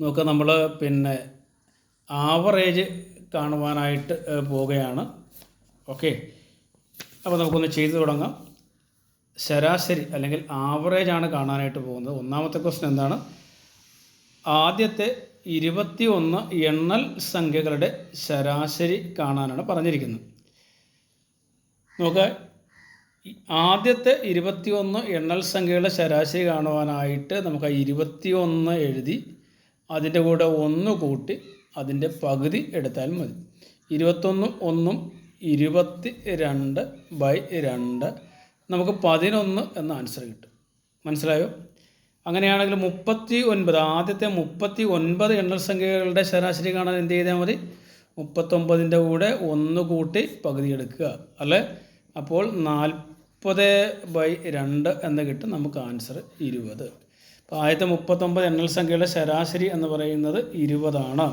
നോക്കുക നമ്മൾ പിന്നെ ആവറേജ് കാണുവാനായിട്ട് പോവുകയാണ്. ഓക്കെ അപ്പോൾ നമുക്കൊന്ന് ചെയ്തു തുടങ്ങാം. ശരാശരി അല്ലെങ്കിൽ ആവറേജ് ആണ് കാണാനായിട്ട് പോകുന്നത്. ഒന്നാമത്തെ ക്വസ്റ്റൻ എന്താണ്? ആദ്യത്തെ ഇരുപത്തി ഒന്ന് എണ്ണൽ സംഖ്യകളുടെ ശരാശരി കാണാനാണ് പറഞ്ഞിരിക്കുന്നത്. നോക്ക ആദ്യത്തെ ഇരുപത്തിയൊന്ന് എണ്ണൽ സംഖ്യകളുടെ ശരാശരി കാണുവാനായിട്ട് നമുക്ക് ആ ഇരുപത്തിയൊന്ന് എഴുതി അതിന്റെ കൂടെ ഒന്ന് കൂട്ടി അതിന്റെ പകുതി എടുത്താൽ മതി. ഇരുപത്തൊന്ന് ഒന്നും ഇരുപത്തി രണ്ട് ബൈ രണ്ട്. നമുക്ക് പതിനൊന്ന് എന്ന ആൻസർ കിട്ടും. മനസ്സിലായോ? അങ്ങനെയാണെങ്കിൽ മുപ്പത്തി ഒൻപത് ആദ്യത്തെ മുപ്പത്തി ഒൻപത് എണ്ണൽ സംഖ്യകളുടെ ശരാശരി കാണാൻ എന്ത് ചെയ്താൽ മതി? മുപ്പത്തൊമ്പതിന്റെ കൂടെ ഒന്ന് കൂട്ടി പകുതി എടുക്കുക അല്ലേ? അപ്പോൾ നാൽപ്പത് ബൈ രണ്ട് എന്ന് കിട്ടും നമുക്ക് ആൻസർ ഇരുപത്. അപ്പോൾ ആദ്യത്തെ മുപ്പത്തൊമ്പത് എണ്ണൽ സംഖ്യയുടെ ശരാശരി എന്ന് പറയുന്നത് ഇരുപതാണ്.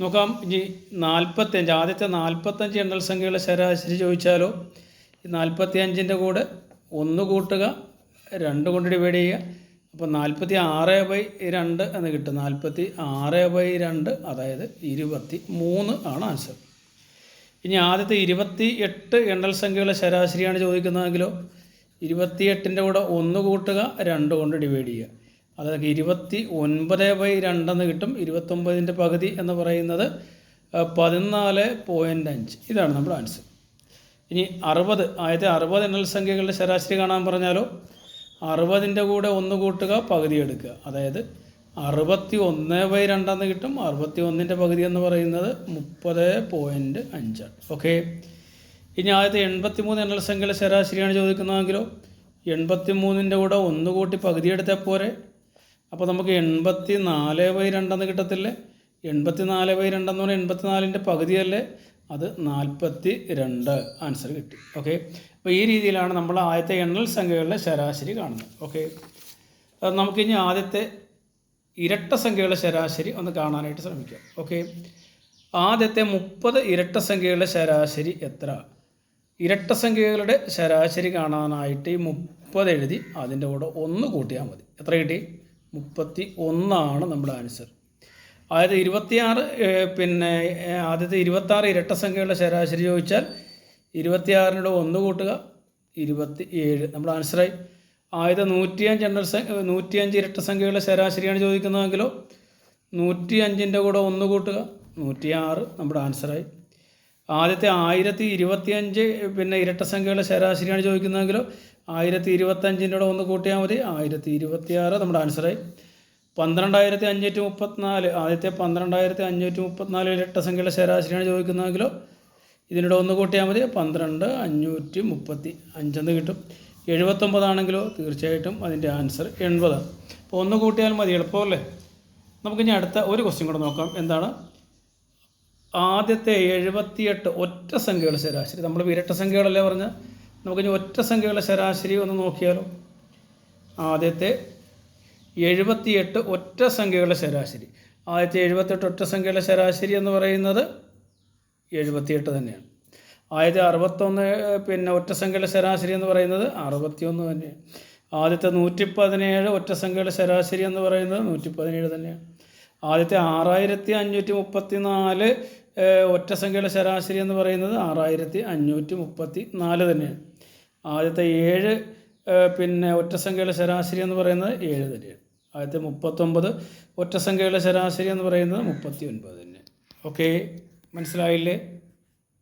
നോക്കാം ഇനി നാൽപ്പത്തഞ്ച് ആദ്യത്തെ നാൽപ്പത്തഞ്ച് എണ്ണൽ സംഖ്യയുടെ ശരാശരി ചോദിച്ചാലോ? ഈ നാൽപ്പത്തി അഞ്ചിന്റെ കൂടെ ഒന്ന് കൂട്ടുക രണ്ട് കൊണ്ട് ഡിവൈഡ് ചെയ്യുക. അപ്പോൾ നാൽപ്പത്തി ആറ് ബൈ രണ്ട് എന്ന് കിട്ടും. നാൽപ്പത്തി ആറ് ബൈ രണ്ട് അതായത് ഇരുപത്തി മൂന്ന് ആണ് ആൻസർ. ഇനി ആദ്യത്തെ ഇരുപത്തി എട്ട് എണ്ണൽ സംഖ്യകളുടെ ശരാശരിയാണ് ചോദിക്കുന്നതെങ്കിലോ? ഇരുപത്തിയെട്ടിന്റെ കൂടെ ഒന്ന് കൂട്ടുക രണ്ട് കൊണ്ട് ഡിവൈഡ് ചെയ്യുക. അതായത് ഇരുപത്തി ഒൻപത് ബൈ രണ്ടെന്ന് കിട്ടും. ഇരുപത്തൊമ്പതിന്റെ പകുതി എന്ന് പറയുന്നത് പതിനാല് പോയിന്റ് അഞ്ച്. ഇതാണ് നമ്മുടെ ആൻസർ ഇനി അറുപത് ആദ്യത്തെ അറുപത് എണ്ണൽ സംഖ്യകളുടെ ശരാശരി കാണാൻ പറഞ്ഞാലോ? അറുപതിന്റെ കൂടെ ഒന്ന് കൂട്ടുക പകുതി എടുക്കുക. അതായത് അറുപത്തി ഒന്ന് ബൈ രണ്ടെന്ന് കിട്ടും. അറുപത്തി ഒന്നിന്റെ പകുതി എന്ന് പറയുന്നത് മുപ്പത് പോയിന്റ് അഞ്ചാണ് ഓക്കെ ഇനി ആദ്യത്തെ എൺപത്തി മൂന്ന് എണ്ണൽ സംഖ്യയുടെ ശരാശരിയാണ് ചോദിക്കുന്നതെങ്കിലോ? എൺപത്തി മൂന്നിന്റെ കൂടെ ഒന്ന് കൂട്ടി പകുതി എടുത്താൽ പോരെ? അപ്പോൾ നമുക്ക് എൺപത്തി നാല് ബൈ രണ്ടെന്ന് കിട്ടത്തില്ലേ? എൺപത്തി നാല് ബൈ രണ്ടെന്ന് പറഞ്ഞാൽ എൺപത്തി നാലിന്റെ പകുതിയല്ലേ? അത് നാൽപ്പത്തി രണ്ട് ആൻസർ കിട്ടി. ഓക്കെ അപ്പോൾ ഈ രീതിയിലാണ് നമ്മൾ ആദ്യത്തെ എണ്ണൽ സംഖ്യകളുടെ ശരാശരി കാണുന്നത്. ഓക്കെ നമുക്ക് നമുക്കിനി ആദ്യത്തെ ഇരട്ട സംഖ്യകളുടെ ശരാശരി ഒന്ന് കാണാനായിട്ട് ശ്രമിക്കാം. ഓക്കെ ആദ്യത്തെ മുപ്പത് ഇരട്ട സംഖ്യകളുടെ ശരാശരി എത്ര? ഇരട്ട സംഖ്യകളുടെ ശരാശരി കാണാനായിട്ട് ഈ മുപ്പത് എഴുതി അതിന്റെ കൂടെ ഒന്ന് കൂട്ടിയാൽ മതി. എത്ര കിട്ടി? മുപ്പത്തി ഒന്നാണ് നമ്മുടെ ആൻസർ. അതായത് ഇരുപത്തിയാറ് പിന്നെ ആദ്യത്തെ ഇരുപത്താറ് ഇരട്ട സംഖ്യകളുടെ ശരാശരി ചോദിച്ചാൽ ഇരുപത്തിയാറിനോട് ഒന്ന് കൂട്ടുക ഇരുപത്തി ഏഴ് നമ്മുടെ ആൻസറായി. ആദ്യത്തെ നൂറ്റിയഞ്ച് എണ്ണൽ നൂറ്റിയഞ്ച് ഇരട്ട സംഖ്യകളുടെ ശരാശരിയാണ് ചോദിക്കുന്നതെങ്കിലോ നൂറ്റി അഞ്ചിന്റെ കൂടെ ഒന്ന് കൂട്ടുക നൂറ്റിയാറ് നമ്മുടെ ആൻസറായി. ആദ്യത്തെ ആയിരത്തി ഇരുപത്തിയഞ്ച് പിന്നെ ഇരട്ട സംഖ്യകളുടെ ശരാശരിയാണ് ചോദിക്കുന്നതെങ്കിലോ ആയിരത്തി ഇരുപത്തഞ്ചിന്റെ ഒന്ന് കൂട്ടിയാൽ മതി. ആയിരത്തി ഇരുപത്തി ആറ് നമ്മുടെ ആൻസറായി പന്ത്രണ്ടായിരത്തി അഞ്ഞൂറ്റി മുപ്പത്തിനാല് ആദ്യത്തെ പന്ത്രണ്ടായിരത്തി അഞ്ഞൂറ്റി മുപ്പത്തിനാല് ഇരട്ട സംഖ്യയുടെ ശരാശരിയാണ് ചോദിക്കുന്നതെങ്കിലോ ഇതിനിടെ ഒന്ന് കൂട്ടിയാൽ മതി. പന്ത്രണ്ട് അഞ്ഞൂറ്റി മുപ്പത്തി അഞ്ചെന്ന് കിട്ടും. എഴുപത്തൊമ്പതാണെങ്കിലോ തീർച്ചയായിട്ടും അതിന്റെ ആൻസർ എൺപതാണ്. അപ്പോൾ ഒന്ന് കൂട്ടിയാൽ മതി എളുപ്പമല്ലേ നമുക്ക് ഇനി അടുത്ത ഒരു ക്വസ്റ്റ്യൻ കൂടെ നോക്കാം. എന്താണ്? ആദ്യത്തെ എഴുപത്തിയെട്ട് ഒറ്റ സംഖ്യകളുടെ ശരാശരി. നമ്മൾ ഇരട്ട സംഖ്യകളല്ലേ പറഞ്ഞ നമുക്കിനി ഒറ്റ സംഖ്യകളുടെ ശരാശരി ഒന്ന് നോക്കിയാലോ? ആദ്യത്തെ എഴുപത്തിയെട്ട് ഒറ്റ സംഖ്യകളുടെ ശരാശരി. ആദ്യത്തെ എഴുപത്തെട്ട് ഒറ്റ സംഖ്യകളുടെ ശരാശരി എന്ന് പറയുന്നത് എഴുപത്തിയെട്ട് തന്നെയാണ്. ആദ്യത്തെ അറുപത്തൊന്ന് പിന്നെ ഒറ്റ സംഖ്യയുടെ ശരാശരി എന്ന് പറയുന്നത് അറുപത്തിയൊന്ന് തന്നെയാണ്. ആദ്യത്തെ നൂറ്റി പതിനേഴ് ഒറ്റ സംഖ്യയുടെ ശരാശരി എന്ന് പറയുന്നത് നൂറ്റി പതിനേഴ് തന്നെയാണ്. ആദ്യത്തെ ആറായിരത്തി അഞ്ഞൂറ്റി മുപ്പത്തി നാല് ഒറ്റ സംഖ്യയുടെ ശരാശരി എന്ന് പറയുന്നത് ആറായിരത്തി അഞ്ഞൂറ്റി മുപ്പത്തി നാല് തന്നെയാണ്. ആദ്യത്തെ ഏഴ് പിന്നെ ഒറ്റ സംഖ്യയുടെ ശരാശരി എന്ന് പറയുന്നത് ഏഴ് തന്നെയാണ്. ആദ്യത്തെ മുപ്പത്തൊമ്പത് ഒറ്റ സംഖ്യയുടെ ശരാശരി എന്ന് പറയുന്നത് മുപ്പത്തി ഒൻപത് തന്നെ ഓക്കെ മനസ്സിലായില്ലേ?